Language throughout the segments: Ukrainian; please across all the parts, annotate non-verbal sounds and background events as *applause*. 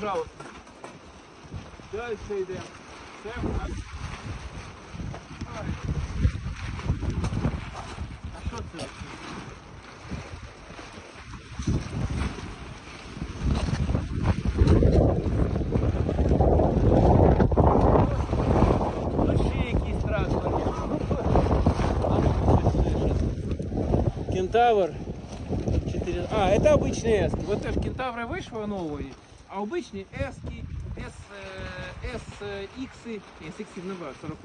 пожалуйста. Далі йдемо. Це. Ай. А що це? Кентавр. 4... А, это обычные эски. Вот тоже кентавры новые, а обычные эски, S, э, SX, SX не знаю, 40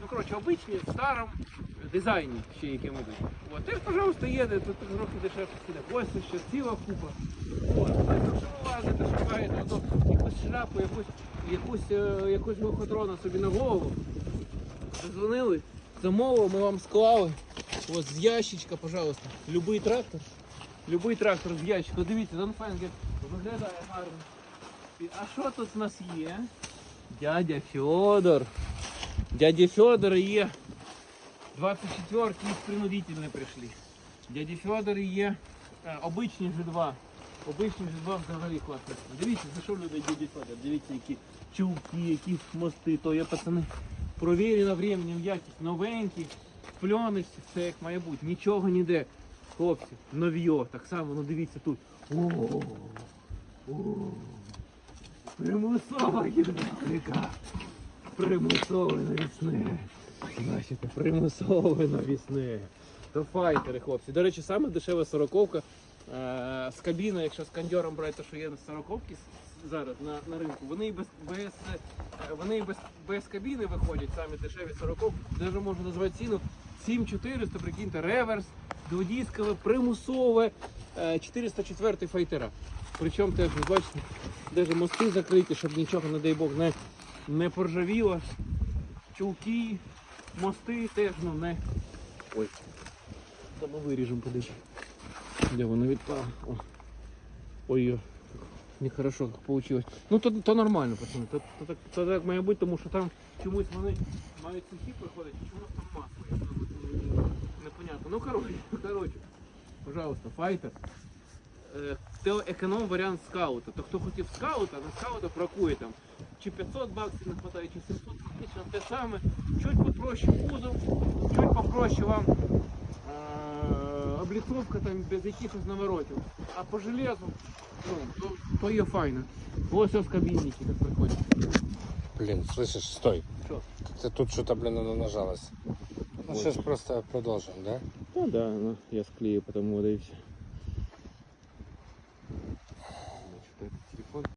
Ну, коротше, обичні в старому дизайні ще яким ідуть. От, теж, пожалуйста, їде, тут трохи дешевше сіде. Ось ще ціла купа. От, так що ви лазите, шукаєте, ото якусь шляпу, якусь, якусь, е, якусь лохотрона собі на голову. Дозвонили, замовили, ми вам склали. Ось з ящичка, пожалуйста. Любий трактор. Любий трактор з ящика. Дивіться, Донфенгер виглядає гарно. А що тут у нас є? Дядя Федор. Дядя Федор є. 24-ки їх принудительно прийшли. Дяді Федор є е, обичні G2. Обичні G2 взагалі класно. Дивіться, за що любить дяді Федор. Дивіться, які чулки, які мости, то є пацани. Провірено временем якість, новенькі, пленочці, все як має бути. Нічого ніде. Хлопці, нов'йо, так само, ну дивіться тут. О, о, примусова гідравліка. Примусове навісне. Бачите, примусове навісне. То файтери, хлопці. До речі, саме дешева сороковка. Е, з кабіною, якщо з кондьором брати, те, що є на сороковки зараз на, на ринку, вони і без, без, е, вони і без, без кабіни виходять, самі дешеві сороковки. Даже можу назвати ціну 7400, прикиньте, реверс, дводіскове, примусове, е, 404 файтера. Причому теж, ви бачите, навіть мости закриті, щоб нічого, не дай Бог, не, не поржавіло. Чулки, мости теж ну, не. Ой. Та ми виріжемо подивіться. Де воно відпало? Ой, ой. Нехорошо получилось. Ну то, то нормально, пацани. То, то, так, то так має бути, тому що там чомусь вони мають сухі приходять, чомусь там масло. Непонятно. Ну коротше, *laughs* коротше. Пожалуйста, файтер. Це економ варіант скаута. То хто хотів скаута, на скаута бракує там. Чи 500 баксів не хватає, чи 700 фактично те саме. Чуть попроще кузов, чуть попроще вам е, обліцовка там без якихось наворотів. А по железу, ну, то, то є файно. Ось ось кабінники так приходять. Блин, слышишь, стой. Что? Ты тут что-то, блин, оно нажалось. Ну, сейчас просто продолжим, да? Ну да, ну, я склею, потом вода и все.